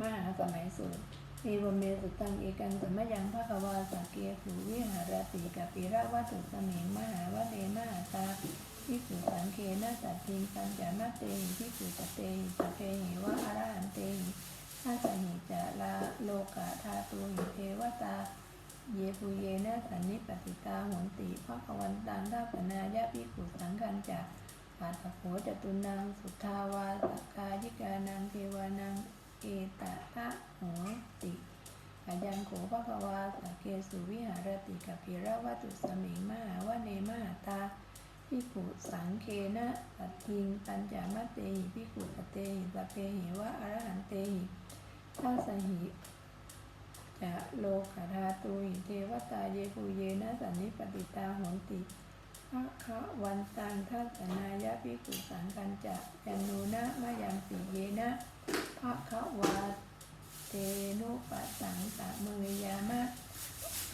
มหาสมัยสูตรมีบนเมสุตังเอกังสมยังพระกวาสักเกสุวิหารติกับปิระวัตุสมิงมหาวเดมหาตาพิสุสังเคนะสัตทิงสัญจามาเตหิพิสุสเตหิสเพหิวะอรหันเตหิทัสหิจะลาโลกาธาตุหิเทวตา เยปุเยนะสันนิปติตาโหนติพระกวันตังทัปนายะพิขุสังคันจะปาตโขจตุนังสุทาวาสักกายิกานังเทวานัง เอตตะโหติอายันโขพระวาสเกสุวิหารติกัพิระวัตุสมิงมหาวะเนมหาตาพิขุสังเคนะสัตทิงปัญจามะเตหิพิขุสเตหิสพเพหิวะอรหันเตหิทัสหิจะโลกธาตุหิเทวตาเยปุเยนะสันนิปติตาโหนติพระคะวันตังทัสนายะภิขุสังกันจะยันโนนะมะยังปิเยนะ พระคะวาเตนุปะสังกะเมยยามะ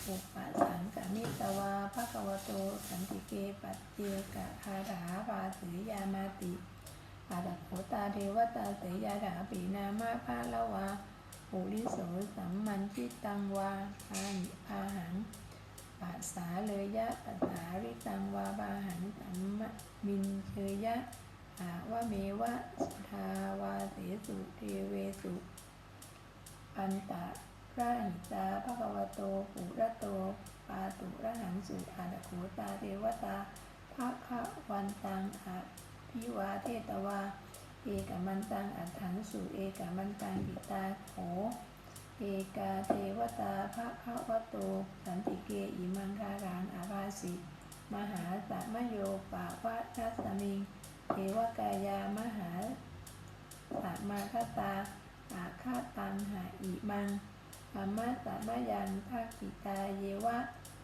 อุปะสังกะนิตวาภะคะวโตสันติเกปัจเจกะคาถาภาสียามาติอาดัโขตาเทวตาเสยาถาปีนามาภาละวาปุริโสสัมมันชิตังวาอาหิอาหังปัสสาเลยะปัสสาริตังวาบาหังสัมมินเชยะ อาวเมวะสุทาวาเสสุเทเวสุ ปันตะพระหิตาภะคะวโตปุระโต ปาตุระหังสุอาดโขตาเทวตาภะคะวันตังอะพิวาเทตวา เอกมันตังอัฏฐังสุเอกมันตังปิตาโขเอกาเทวตาภะคะวโต สันติเกอิมังคารังอาภาสิ มหาสามโยปาวะทัสมิง เทวกายามหาสามาคตาอาคาตังหาอิมังธรรมะสามยังภาคิตาเยวะ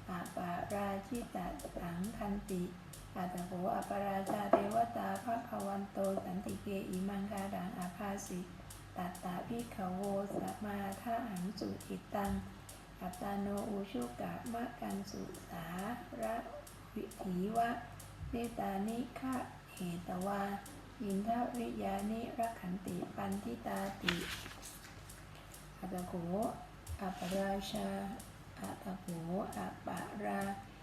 อาปาราชิตาสังคันติอาตโหอปราชาเทวตาภะคะวันโตสันติเกอิมังคารังอาภาสิตัตตาพิขโวสัมมาทะหังสุอิตังอัตตาโนอุชุกะมะกันสุสาระวิถีวะเนตานิฆะ เหตวาอินทริยานิรักขันติปันทิตาติอัตโขอปราชาอัตโขอปารา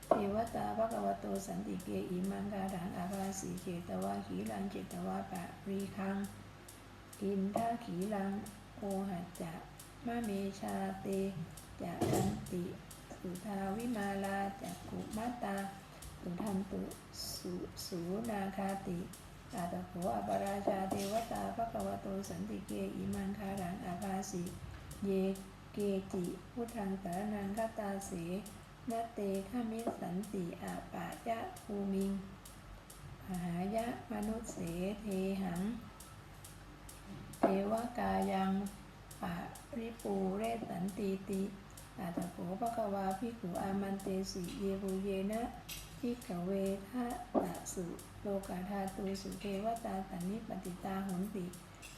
เทวตาภควโตสันติเกอิมังคารังอาภาสีเจตวาขีลังเจตวาปะรีคัง อินทาขีลังโอหัจจะมะเมชาเตจะดันติ สุทาวิมาลาจักขุมาตา สุทันตุสุสูนาคาติอาตโขอปราชาเทวตาภควโตสันติเกอิมังคารังอาภาสีเยเกจิพุทธังสารนังคตาเสนาเตขมิสันติอาปายะภูมิงหายะมนุษเสเทหัง เทวกายังปะริปูเรสันติติ อาตโขภควาพิขุอามันเตสิเยบุเยนะพิกเวทะตะสุโลกาธาตุสุเทวตาสันนิปติตาหุนติ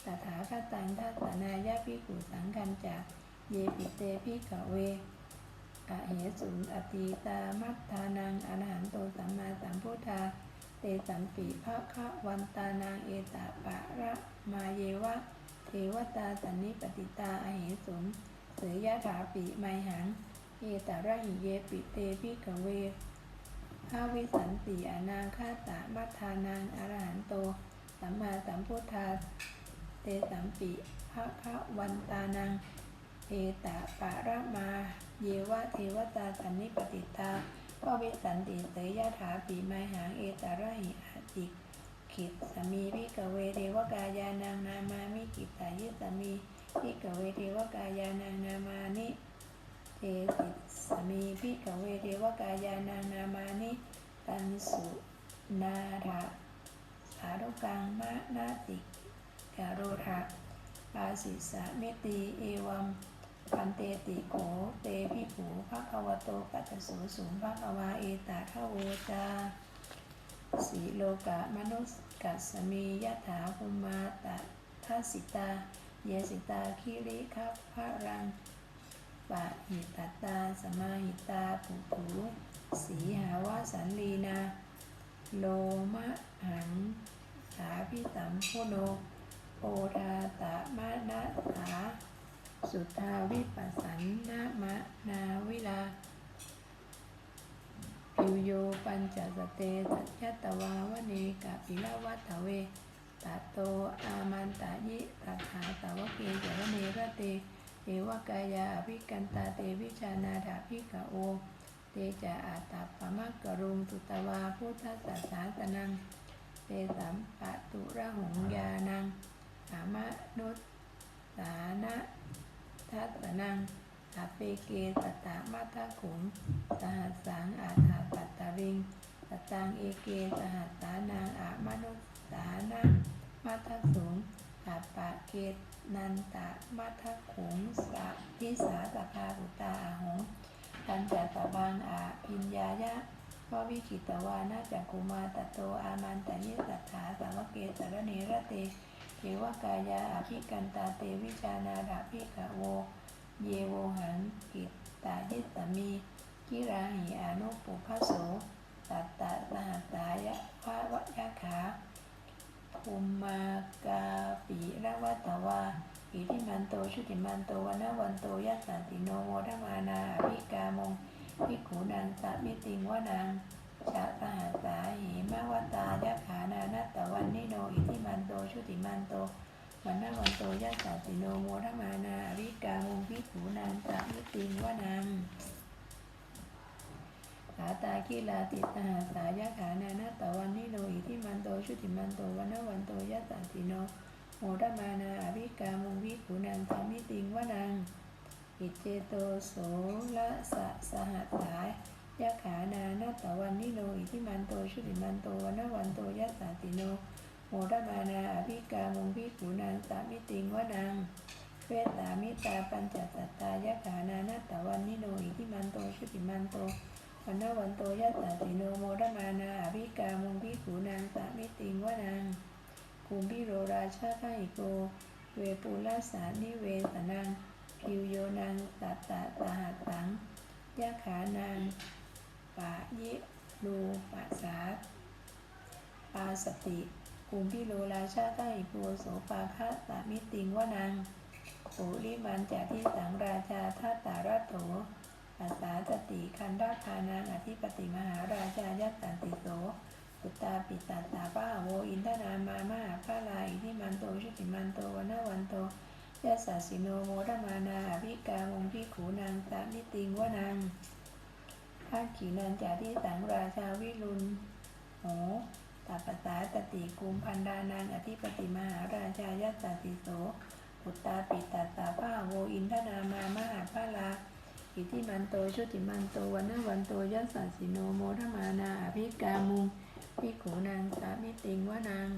ตถาคตังทัสสนายะพิขุสังกันจาเยปิเตพิกเวอะเหสุนอตีตามัตทานังอรหันโตสัมมาสัมพุทธา เตสัมปีภะคะวันตานังเอตาปะระมาเยวะ เทวตาสันนิปติตาอเหสุน เสยยะถาปิไมหัง เอตาระหิเยปิเตพิกเวภาวิสันติอนาคาตามัทานังอรหันโต สัมมาสัมพุทธาเตสัมปิภะคะวันตานังเอตาปะระมา เยวะเทวตาสันนิปติตาก็วิสันติเสยยะถาปีไมหังเอตาระหิอาจิกขิดสามีพิกเวเทวกายานังนามามิกิตายิสามี พิกเวเทวกายานังนามานิเทสิสมีพิกเวเทวกายานังนามานิตันสุนาทะสาธุกังมะนาติกาโรทะปาสิสะเมตีเอวัมปันเตติโขเตพิผูภะคะวโตปัจจโสสูงภะควาเอตาทะโวจาสีโลกะมนุสกัสสมียะถาภูมาตะทัสสิตา เยสิตาคิริคัพพะรังปะหิตตาสมาหิตาปุถุสีหาวาสันลีนา โลมะหังสาพิสัมพุโนโอทาตะมะนะสาสุทธาวิปัสสันนามะนาวิลาปิโยปัญจสเตสัจตวาวเนกะปิลวัตเว ตะโตอามันตะยิตถาสาวกเกจรเนระเตเอวกายาอภิกันตาเตวิชานาถาภิกขโอ เตจะอาตัปปะมักกะรุงสุตวาพุทธัสสาสนังเตสัมปะตุระหงยานังสามะนุตสานะทัสสนังอาเปเกสตตะมัทธขุมสหัสสังอาถาปัตตาริงสตังเอเกสหัสสานังอามนุส สานังมัทธสุงอาปะเกตนันตะมัทธขุงสัพพิสาสภาหุตาอาหงปัญจตบังอาพิญญายะววิกิตวานาจักกุมาตโตอามันตยิสัทธาสาวเกสารเนระเตเทวกายาอภิกันตาเตวิชานาดาภิกขโว เยโวหังกิตตายิสมีกิราหิอนุปุพโสตัตตะสหัสสายะภะวะยะขา ภูมากาปีระวัตวาอิทิมันโตชุติมันโตวันนะวันโตยัสสันติโนโมทมานาภิกามงพิกขุนังสะมิติงวนังชะสหัสสาหิมะวตายะขานานัตวันนิโนอิทิมันโตชุติมันโตวันนวันโตยัสสติโนโมทมานาอวิกามงพิขูนางสามิติงวานังขาตาคีลาติตาหาสายะขานานาตวันนิโนอิทิมัน ชุติมันโตวันนาวันโตยัสสะติโนโมทมานาอวิกามุงพิขูนางสามิติงวนังอิเจโตโสละสะสหัสสายยะขานานาตวันนิโนอิทิมันโตชุติมันโตวันนาวันโตยัสสะติโนโมทมานาอภิกามุงพิขูนางสามิติงวนังเวสามิตาปัญจสัตตายะขานานาตวันนิโนอิทิมันโตชุติมันโต วันนวันโตยัสสะติโนโมทมานาอภิกามุงพิขูนางสามิติงวานังภูมิพิโรราชาไคโก เวปุลสานิเวสนังคิวโยนังสัตตะสหัสสังยะขานางปะยิรูปัสาปาสติภูมิพิโลราชาใต้ปัวโสปาคะสามิติงวานังปุริมันจากที่สังราชาทัตตารัตโถ อาสาสติคันดาพานังอธิปติมหาราชายัตตันติโสสุตตาปิตาตาป้าโวอินทนามามาพระลายที่มันโตชุติมันโตวันาวันโตยัสสสิโนโมทมานาอภิกามงพิขูนางสามิติงวนังภาขีนันจากที่สังราชาวิรุณโหตัปปสาตติกุมพันดานางอธิปติมหาราชายัสสติโสปุตตาปิตาตาภาโวอินทนามามหาภาลา อิทิมันโตชุติมันโตวันนวันโตยัสสสิโนโมทมานาอภิกามุงพิขูนางสามิติงวานาง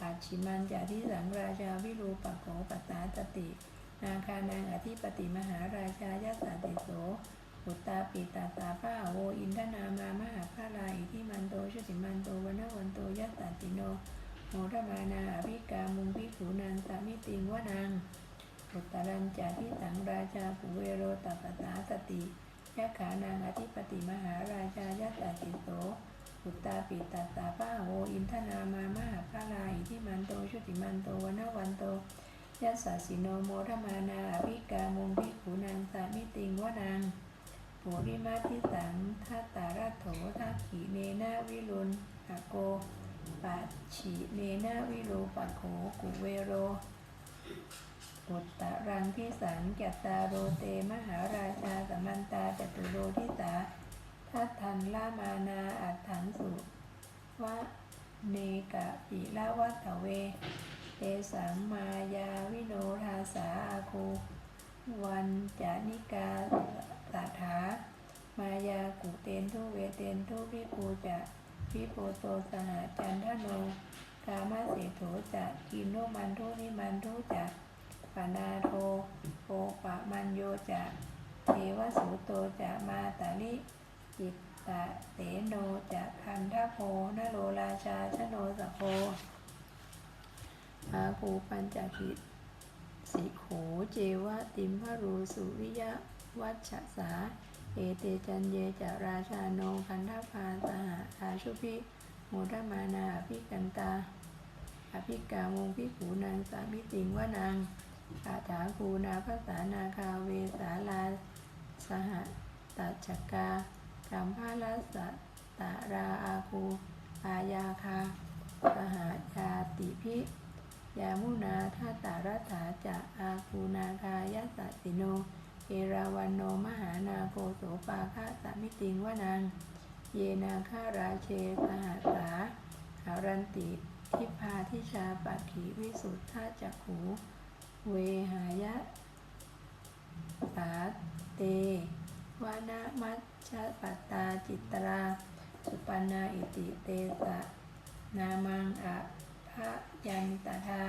ปัจฉิมันจาทิสังราชาวิรูปโขปัสสาตติ นาคานางอธิปติมหาราชายัสสติโสปุตตาปิตาตาภาโวอินทนามามหาภาลาอิทิมันโตชุติมันโตวันนวันโตยัสสติโนโมทมานาอภิกามุงพิขูนางสามิติงวานาง ปุตรัญจาทิสังราชาปุเวโรตัปสาสติยะขานางอธิปติมหาราชายัสสิโสปุตตาปิตาตาภาโวอินทนามามหาภาลาอิทิมันโตชุติมันโตวันนวันโตยัสสสิโนโมทมานาอภิกามุงพิขูนางสามิติงวนางปุริมาทิสังทัตตารัตโถทักขีเนนาวิรุณอโกปัจฉิเนนาวิรูปโขกุเวโร อุตตะรังพิสังจัตตาโรเตมหาราชาสมันตาจตุโรทิสาทัตทันลามานาอัตถังสุวะเนกะปิละวัตเว เตสังมายาวิโนทาสาอาคูวันจานิกาสาถามายากุเตนทุเวเตนทุวิปูจะวิโปโตสหจันทโนกามาเสโถจะกินโนมันทุนิมันทุจะ ปนาโทโอปะมันโยจะเทวสุโตจะมาตาลิจิตตะเตโนจะคันทโพนโรราชาชโนสโพอาภูปัญจกิสิโขเจวะติมพรูสุวิยะวัชสา เอเตจันเยจะราชาโนคันธพาสหอาชุพิโมทมานาอภิกันตาอภิกาวงพิขูนางสามิติงวานาง เอาถาคูนาภาษานาคาเวสาลาสหตัจกากัมพาลสะตาราอาคูอายาคาสหายาติพิยามุนาทัตตารัฐาจะอาคูนาคายสสิโนเอราวันโนมหานาโกโสปาคะสมิติงวานังเยนาคาราเชสหสาหารันติทิพาทิชาปักขีวิสุทธาจักขู เวหายะสาเตวานามัชฌะปัตตาจิตรา สุปันนาอิติเตสะนามังอะภะยันตทา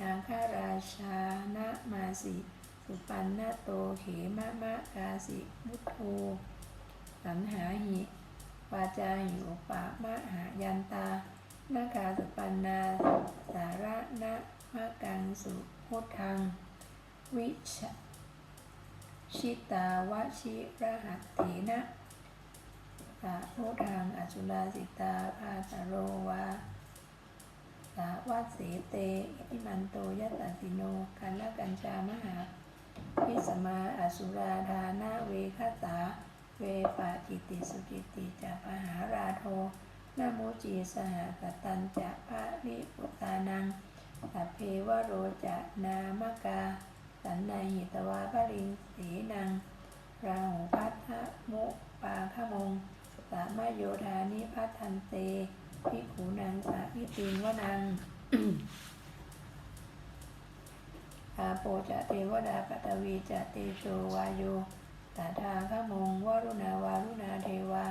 นาคาราชานะมาสิ สุปันนาโตเขมะมะกาสิมุตโทสันหาหิวาจาหิอุปะมะหายันตานาคาสุปันนา สาระนะมะกังสุ พุทธัง วิชชิตาวชิรหัตเถนะสาพุทธังอสุราสิตาภาตโรวาสาวัสเสเตอิติมันโตยัตตสิโนคันละกัญชามหาพิสมาอสุราธานาเวคตาเวปาจิติสุจิติจะปหาราโทนาโมจีสหกตันจะพระริปุตานัง สัพเพวโรจะนามกา สันในหิตวาภริงสีนังราหูพัทธมุปาขมง สามโยธานิพัทันเตพิขูนังสาพิติงวนังอาโปจะเทวดาปตวีจะเตโชวายโยตาทาขมงวรุณาวารุณาเทวา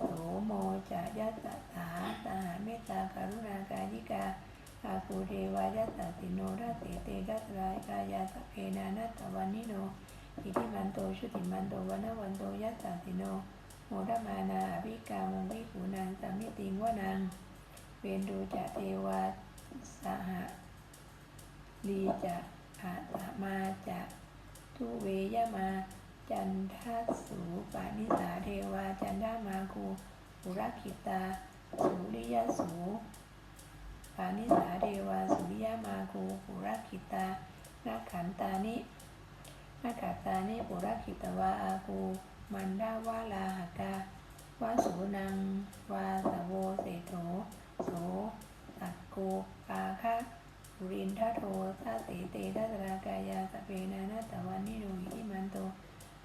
โสโมจะยัตถาสหเมตตากรุณากายิกา อาคูเทวายัตติโนทัสเสเตทัสรายกายาสเพนานัตตวันนิโนอิทิมันโตชุติมันโตวันวันโตยัตติโนโมทมานาอภิกามงวิขูนางสัมมิติงวนังเวนดูจะเทวาสหะลีจะอาตมาจะทุเวยมา จันทัสสูปานิสาเทวาจันทามาคูปุรคิตาสุริยสู ปานิสาเทวาสุริยมาคูปุรคิตานาขันตานินาขัตตานิปุรคิตวาอาคูมันดาวาลาหกาวาสุนังวาสโวเสโถโสตักโกปาคะปุรินทโททาเสเตทัสรากายาสเพนานาตวันนิโนอิมันโต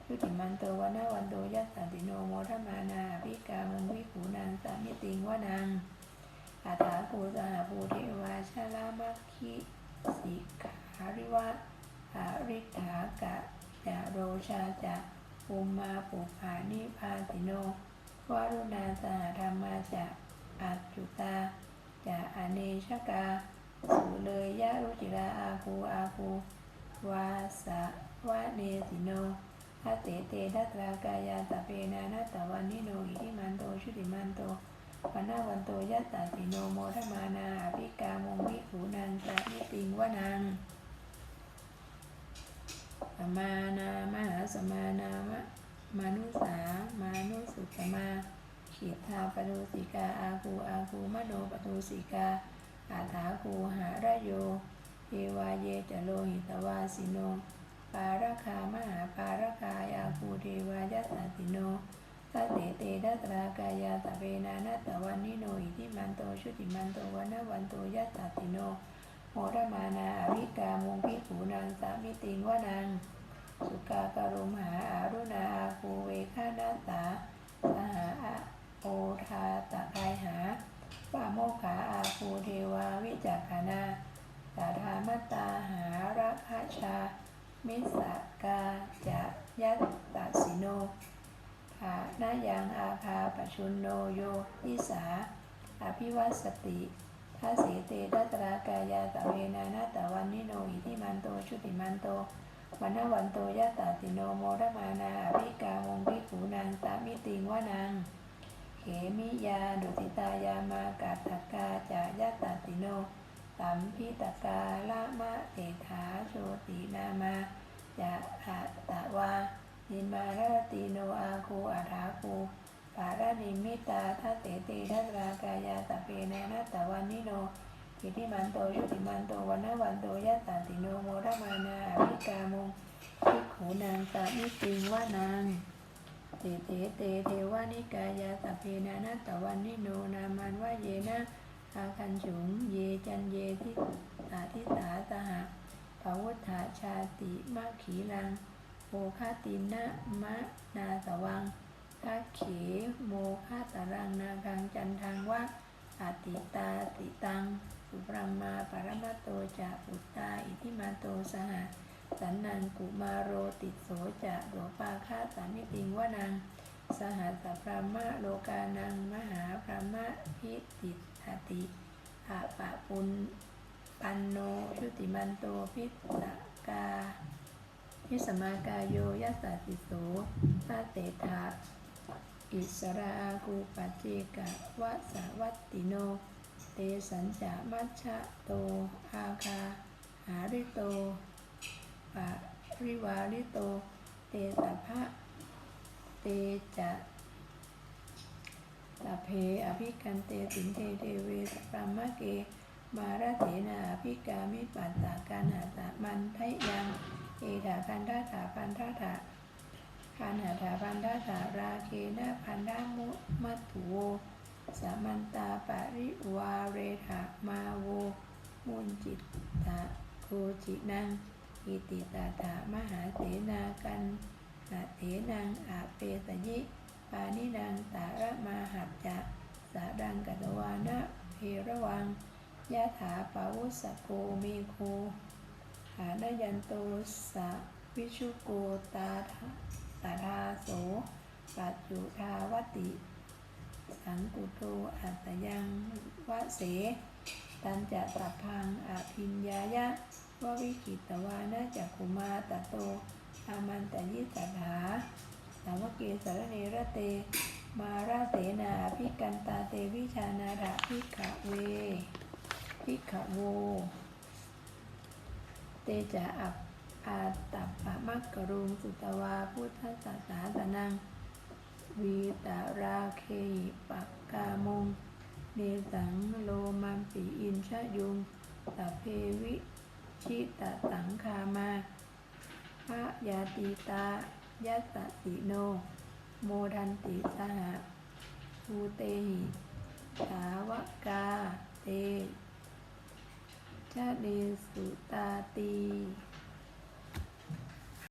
ชุติมันโตวนาวันโตยัสสติโนโมทมานาภิกามุงวิขูนางสามิติงวานัง อาถาภูสหภูเทวาชาลามัคคิสิขาริวะอาริถากะจะโรชาจะภูมาปุภานิพาสิโนวารุณาสหธรรมาจะอัจจุตาจะอเนชกาสุเลยยะรุจิราอาคูอาคูวาสะวะเนสิโนทัสเตเตทัตรากายาตะเพนานาตะวันนิโนอิทิมันโตชุติมันโต วันาวันโตยัตตาติโนโมทมานาอภิกามงวิขูนังสามิติงวนังสมานามหาสมานามะมานุสามานุสุตมาขีทาปตุสิกาอาคูอาคูมโนปตุสิกาอาถาคูหาระโยเอวาเยจโลหิตวาสิโน ปาราคามหาปาราคายาภูเทวายาสัติโน สเตเตทัตรากายาตะเวนานาตะวันนิโนอิทิมันโตชุติมันโตวันนวันโตยัสติโนโมรมานาอวิกามุงพิขูนางสามิติงวนังสุกาการุมหาอารุณาอาคูเวคานาสาสหาอะโอทาตะกายหาปาโมขาอาคูเทวาวิจักขานาสาธามตตาหารัคชามิสกาจะยัตตสิโน ภานายังอาภาปชุนโนโยทิสาอภิวัสติทัสเสเตทัตรากายาตะเวนานาตะวันนิโนอิทิมันโตชุติมันโตวันนวันโตยะตาติโนโมรมานาอภิกามงพิขูนางสามิติงวานังเขมิยาดุติตายามากาตกาจายะตาติโนสัมพิตกาละมะเตถาโชตินามาจะอะตะวา นิมาราติโนอาคูอาถาคูปารานิมิตาทัสเตติทัสรากายาตะเปเนนาตะวันนิโนอิทิมันโตชุติมันโตวันนวันโตยัสสติโนโมรมานาอนิกามงพิกขูนางสามิติงวานางเตเตเตเทวานิกายาสัพเพนานาตวันนิโนนามันว่าเยนะอาคันฉุงเยจันเยทิตาทิตาสหะภาวุฒาชาติมาขีลัง โมคาตินะมะนาสวังทักเขโมคาตารังนาคังจันทังวะอติตาติตัง สุปรัมมาปรมัตโตจะปุตตาอิทิมาโตสหะสันนังกุมาโรติโสจะโดปาคาสามิติงวนัง สหัสสะพรามะโลกานัง มหาพรามะพิติทติอาปะปุนปันโนชุติมันโตพิสกา พิสมากายโยยัสสะติโสตาเตถาอิสราอากูปัจเจกะวะสาวัตติโน เตสัญจามัชชะโต อาคา หาริโตปะริวาริโต เตสัพะเตจะสัพเพอภิกันเตสินเทเทเวสปรามะเก มาราเถนาอภิกามิปัสสาการหาสามันทยัง เอถาพันธาถาพันธาถาพันหาถาพันธาถาราเคนะพันธามุมัตุโวสามันตาปริวาเรถามาโว มุนจิตตะโคจินังอิติตาถามหาเสนากันนาเถนังอาเปสยิปานินังสาระมาหัจจะสาดังกัตวานะเพระวังยะถาปาวุสโกเมโคานยันโตสะวิชุโกตาตาทาโสปัจจุทาวติ สังกุโตอัตยังวะเส ตันจะสัพังอภิญญายะววิกิตวานะจักขุมาตโต อามันตยิสัทธาสาวกเกสรเนระเต มาราเสนาพิกันตาเตวิชานาถาพิกะเวพิกะโว ตจะอัปอาตัปปะมักกรุงสุตวาพุทธศาสาสนัง วีตาราเคิปักกามงเนสังโลมัมปีอินชะยุงสัพเพวิชิตะสังคามาพระยาติตายัสสะติโน โมทันติสหภูเตหิสาวกาเต ชะเนสุตาตี